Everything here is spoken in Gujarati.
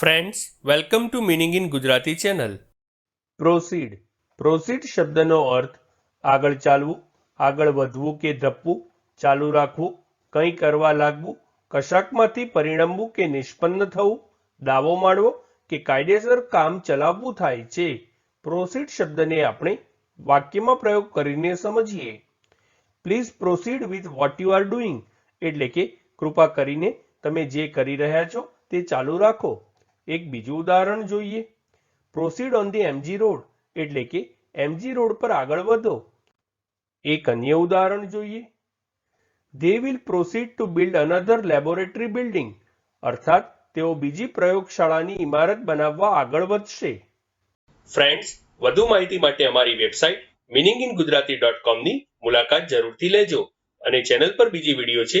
Friends welcome to meaning in Gujarati channel proceed proceed શબ્દનો અર્થ, આગળ ચાલવું, આગળ વધવું કે ધપવું ચાલુ રાખવું, કંઈ કરવા લાગવું, કશાકમાંથી પરિણમવું કે નિષ્પન્ન થવું, દાવો માંડવો કે કાયદેસર કામ ચલાવવું થાય છે. પ્રોસીડ શબ્દને આપણે વાક્યમાં પ્રયોગ કરીને સમજીએ. Please proceed with what you are doing એટલે કે કૃપા કરીને તમે જે કરી રહ્યા છો તે ચાલુ રાખો. એક બીજું ઉદાહરણ જોઈએ. Proceed on the MG road એટલે કે એમજી રોડ પર આગળ વધો. એક અન્ય ઉદાહરણ જોઈએ. They will proceed to build another laboratory building અર્થાત, તેઓ બીજી પ્રયોગશાળાની ઇમારત બનાવવા આગળ વધશે. ફ્રેન્ડ્સ વધુ માહિતી માટે અમારી website meaning in Gujarati dot કોમની મુલાકાત જરૂરથી લેજો અને ચેનલ પર બીજી વીડિયો છે